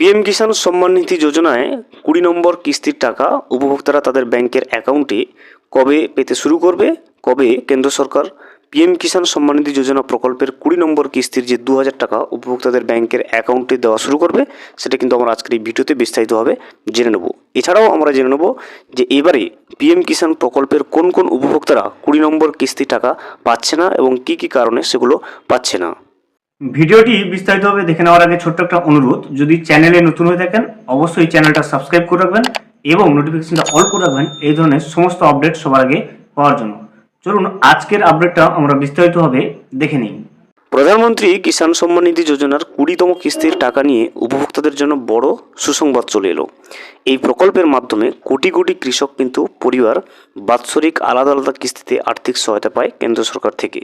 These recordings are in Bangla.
পিএম কিষাণ সম্মান নিধি যোজনায় কুড়ি নম্বর কিস্তির টাকা উপভোক্তারা তাদের ব্যাংকের অ্যাকাউন্টে কবে পেতে শুরু করবে? কবে কেন্দ্র সরকার পিএম কিষাণ সম্মান নিধি যোজনা প্রকল্পের কুড়ি নম্বর কিস্তির যে দু হাজার টাকা উপভোক্তাদের ব্যাংকের অ্যাকাউন্টে দেওয়া শুরু করবে, সেটা কিন্তু আমরা আজকের এই ভিডিওতে বিস্তারিতভাবে জেনে নেব। এছাড়াও আমরা জেনে নেব যে এবারে পিএম কিষাণ প্রকল্পের কোন কোন উপভোক্তারা কুড়ি নম্বর কিস্তি টাকা পাচ্ছে না এবং কি কি কারণে সেগুলো পাচ্ছে না। ভিডিওটি বিস্তারিতভাবে দেখে নেওয়ার আগে ছোট্ট একটা অনুরোধ, যদি চ্যানেলে নতুন হয়ে থাকেন, অবশ্যই চ্যানেলটা সাবস্ক্রাইব করে রাখবেন এবং নোটিফিকেশনটা অল করে রাখবেন, এই ধরনের সমস্ত আপডেট সবার আগে পাওয়ার জন্য। চলুন, আজকের আপডেটটা আমরা বিস্তারিতভাবে দেখে নিই। প্রধানমন্ত্রী কিষাণ সম্মান নিধি যোজনার কুড়িতম কিস্তির টাকা নিয়ে উপভোক্তাদের জন্য বড় সুসংবাদ চলে এলো। এই প্রকল্পের মাধ্যমে কোটি কোটি কৃষক কিন্তু পরিবার বাৎসরিক আলাদা আলাদা কিস্তিতে আর্থিক সহায়তা পায় কেন্দ্র সরকার থেকে।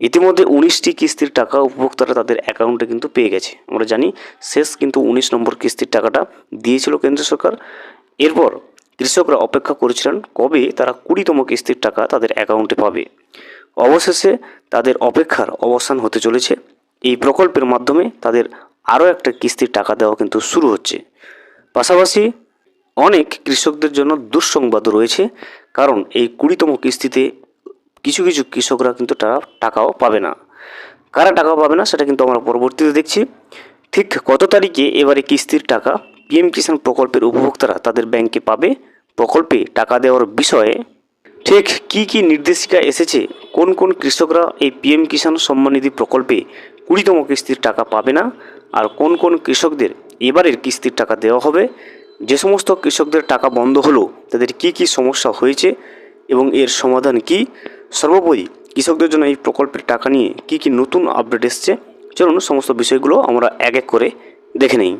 ইতিমধ্যে উনিশটি কিস্তির টাকা উপভোক্তারা তাদের অ্যাকাউন্টে কিন্তু পেয়ে গেছে। আমরা জানি শেষ কিন্তু উনিশ নম্বর কিস্তির টাকাটা দিয়েছিল কেন্দ্র সরকার। এরপর কৃষকরা অপেক্ষা করেছিলেন কবে তারা কুড়িতম কিস্তির টাকা তাদের অ্যাকাউন্টে পাবে। অবশেষে তাদের অপেক্ষার অবসান হতে চলেছে। এই প্রকল্পের মাধ্যমে তাদের আরও একটা কিস্তির টাকা দেওয়া কিন্তু শুরু হচ্ছে। পাশাপাশি অনেক কৃষকদের জন্য দুঃসংবাদ রয়েছে, কারণ এই কুড়িতম কিস্তিতে কিছু কিছু কৃষকরা কিন্তু তারা টাকাও পাবে না। কারা টাকা পাবে না সেটা কিন্তু আমরা পরবর্তীতে দেখছি। ঠিক কত তারিখে এবারে কিস্তির টাকা পিএম কিষাণ প্রকল্পের উপভোক্তারা তাদের ব্যাংকে পাবে? প্রকল্পে টাকা দেওয়ার বিষয়ে ঠিক কি কি নির্দেশিকা এসেছে? কোন কোন কৃষকরা এই পিএম কিষাণ সম্মান নিধি প্রকল্পে কুড়িতম কিস্তির টাকা পাবে না? আর কোন কোন কৃষকদের এবারের কিস্তির টাকা দেওয়া হবে? যে সমস্ত কৃষকদের টাকা বন্ধ হলো, তাদের কি কি সমস্যা হয়েছে? এবং এর সমাধান কি? সর্বোপরি কৃষকদের জন্য এই প্রকল্পের টাকা নিয়ে কি কি নতুন আপডেট এসছে, চলুন সমস্ত বিষয়গুলো আমরা এক এক করে দেখে নেই।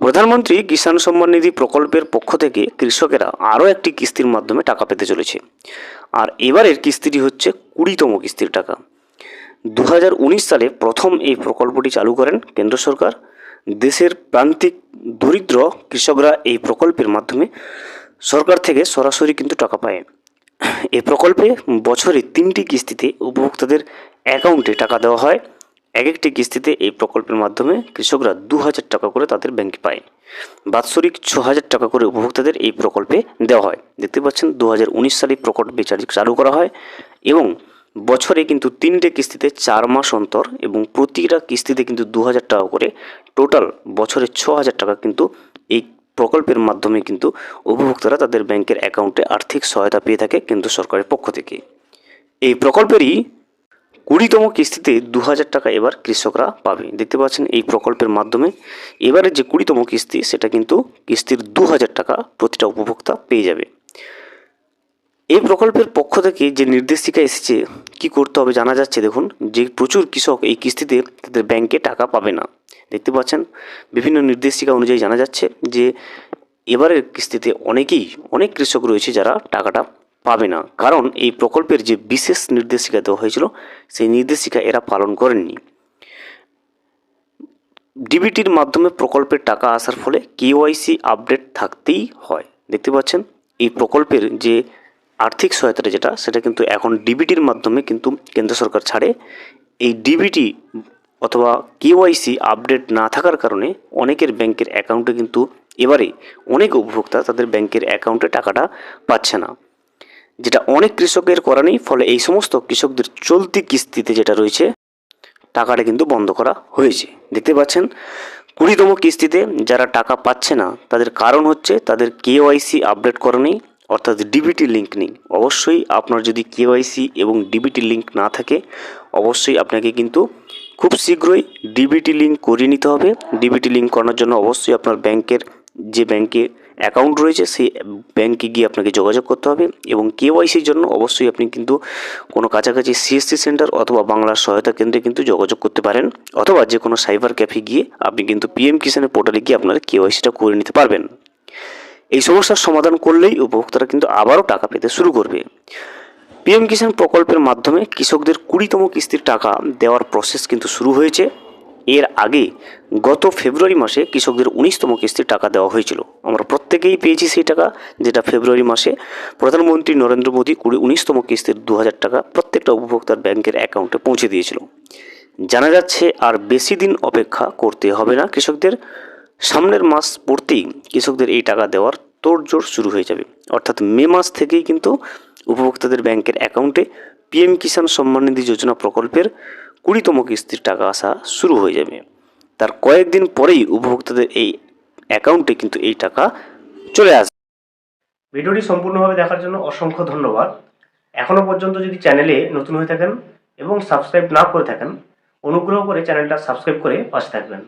প্রধানমন্ত্রী কিষাণ সম্মান নিধি প্রকল্পের পক্ষ থেকে কৃষকেরা আরও একটি কিস্তির মাধ্যমে টাকা পেতে চলেছে। আর এবারের কিস্তিটি হচ্ছে কুড়িতম কিস্তির টাকা। দু হাজার উনিশ সালে প্রথম এই প্রকল্পটি চালু করেন কেন্দ্র সরকার। দেশের প্রান্তিক দরিদ্র কৃষকরা এই প্রকল্পের মাধ্যমে সরকার থেকে সরাসরি কিন্তু টাকা পায়। এই প্রকল্পে বছরে তিনটি কিস্তিতে উপভোক্তাদের অ্যাকাউন্টে টাকা দেওয়া হয়। এক একটি কিস্তিতে এই প্রকল্পের মাধ্যমে কৃষকরা দু হাজার টাকা করে তাদের ব্যাংকে পায়। বাৎসরিক ছ হাজার টাকা করে উপভোক্তাদের এই প্রকল্পে দেওয়া হয়। দেখতে পাচ্ছেন দু হাজার উনিশ সালে প্রকল্পে চালু- চালু করা হয় এবং বছরে কিন্তু তিনটে কিস্তিতে চার মাস অন্তর এবং প্রতিটা কিস্তিতে কিন্তু দু হাজার টাকা করে টোটাল বছরে ছ হাজার টাকা কিন্তু প্রকল্পের মাধ্যমে কিন্তু উপভোক্তারা তাদের ব্যাংকের অ্যাকাউন্টে আর্থিক সহায়তা পেয়ে থাকে কেন্দ্র সরকারের পক্ষ থেকে। এই প্রকল্পেরই কুড়িতম কিস্তিতে দু হাজার টাকা এবার কৃষকরা পাবে। দেখতে পাচ্ছেন এই প্রকল্পের মাধ্যমে এবারে যে কুড়িতম কিস্তি, সেটা কিন্তু কিস্তির দু হাজার টাকা প্রতিটা উপভোক্তা পেয়ে যাবে। এই প্রকল্পের পক্ষ থেকে যে নির্দেশিকা এসেছে, কি করতে হবে জানা যাচ্ছে দেখুন, যে প্রচুর কৃষক এই কিস্তিতে তাদের ব্যাংকে টাকা পাবে না। দেখতে পাচ্ছেন, বিভিন্ন নির্দেশিকা অনুযায়ী জানা যাচ্ছে যে এবারের কিস্তিতে অনেকেই, অনেক কৃষক রয়েছে যারা টাকাটা পাবে না। কারণ এই প্রকল্পের যে বিশেষ নির্দেশিকা দেওয়া হয়েছিল, সেই নির্দেশিকা এরা পালন করেননি। ডিবিটির মাধ্যমে প্রকল্পের টাকা আসার ফলে কেওয়াইসি আপডেট থাকতেই হয়। দেখতে পাচ্ছেন, এই প্রকল্পের যে আর্থিক সহায়তাটা যেটা, সেটা কিন্তু এখন ডিবিটির মাধ্যমে কিন্তু কেন্দ্র সরকার ছাড়ে। এই ডিবিটি অথবা কেওয়াইসি আপডেট না থাকার কারণে অনেকের ব্যাংকের অ্যাকাউন্টে কিন্তু এবারে অনেক উপভোক্তা তাদের ব্যাংকের অ্যাকাউন্টে টাকাটা পাচ্ছে না। যেটা অনেক কৃষকের করা নেই, ফলে এই সমস্ত কৃষকদের চলতি কিস্তিতে যেটা রয়েছে, টাকাটা কিন্তু বন্ধ করা হয়েছে। দেখতে পাচ্ছেন, কুড়িতম কিস্তিতে যারা টাকা পাচ্ছে না, তাদের কারণ হচ্ছে তাদের কেওয়াইসি আপডেট করা নেই, অর্থাৎ ডিবিটি লিঙ্ক নেই। অবশ্যই আপনার যদি কেওয়াইসি এবং ডিবিটি লিঙ্ক না থাকে, অবশ্যই আপনাকে কিন্তু খুব শীঘ্রই ডিবিটি লিঙ্ক করিয়ে নিতে হবে। ডিবিটি লিঙ্ক করানোর জন্য অবশ্যই আপনার ব্যাংকের যে ব্যাংকে অ্যাকাউন্ট রয়েছে, সেই ব্যাংকে গিয়ে আপনাকে যোগাযোগ করতে হবে এবং কেওয়াইসির জন্য অবশ্যই আপনি কিন্তু কোনো কাছাকাছি সিএসসি সেন্টার অথবা বাংলার সহায়তা কেন্দ্রে কিন্তু যোগাযোগ করতে পারেন অথবা যে কোনো সাইবার ক্যাফে গিয়ে আপনি কিন্তু পিএম কিষানের পোর্টালে গিয়ে আপনার কেওয়াইসিটা করে নিতে পারবেন। এই সমস্যার সমাধান করলেই উপভোক্তারা কিন্তু আবারও টাকা পেতে শুরু করবে। পিএম কিষাণ প্রকল্পের মাধ্যমে কৃষকদের কুড়িতম কিস্তির টাকা দেওয়ার প্রসেস কিন্তু শুরু হয়েছে। এর আগে গত ফেব্রুয়ারি মাসে কৃষকদের উনিশতম কিস্তির টাকা দেওয়া হয়েছিল। আমরা প্রত্যেকেই পেয়েছি সেই টাকা, যেটা ফেব্রুয়ারি মাসে প্রধানমন্ত্রী নরেন্দ্র মোদী কুড়ি উনিশতম কিস্তির দু হাজার টাকা প্রত্যেকটা উপভোক্তার ব্যাংকের অ্যাকাউন্টে পৌঁছে দিয়েছিল। জানা যাচ্ছে আর বেশি দিন অপেক্ষা করতে হবে না কৃষকদের। সামনের মাস পড়তেই কৃষকদের এই টাকা দেওয়ার তোড়জোড় শুরু হয়ে যাবে। অর্থাৎ মে মাস থেকেই কিন্তু উপভোক্তাদের ব্যাংকের অ্যাকাউন্টে পিএম কিষাণ সম্মান নিধি যোজনা প্রকল্পের কুড়িতম কিস্তির টাকা আসা শুরু হয়ে যাবে। তার কয়েকদিন পরেই উপভোক্তাদের এই অ্যাকাউন্টে কিন্তু এই টাকা চলে আসবে। ভিডিওটি সম্পূর্ণভাবে দেখার জন্য অসংখ্য ধন্যবাদ। এখনও পর্যন্ত যদি চ্যানেলে নতুন হয়ে থাকেন এবং সাবস্ক্রাইব না করে থাকেন, অনুগ্রহ করে চ্যানেলটা সাবস্ক্রাইব করে পাশে থাকবেন।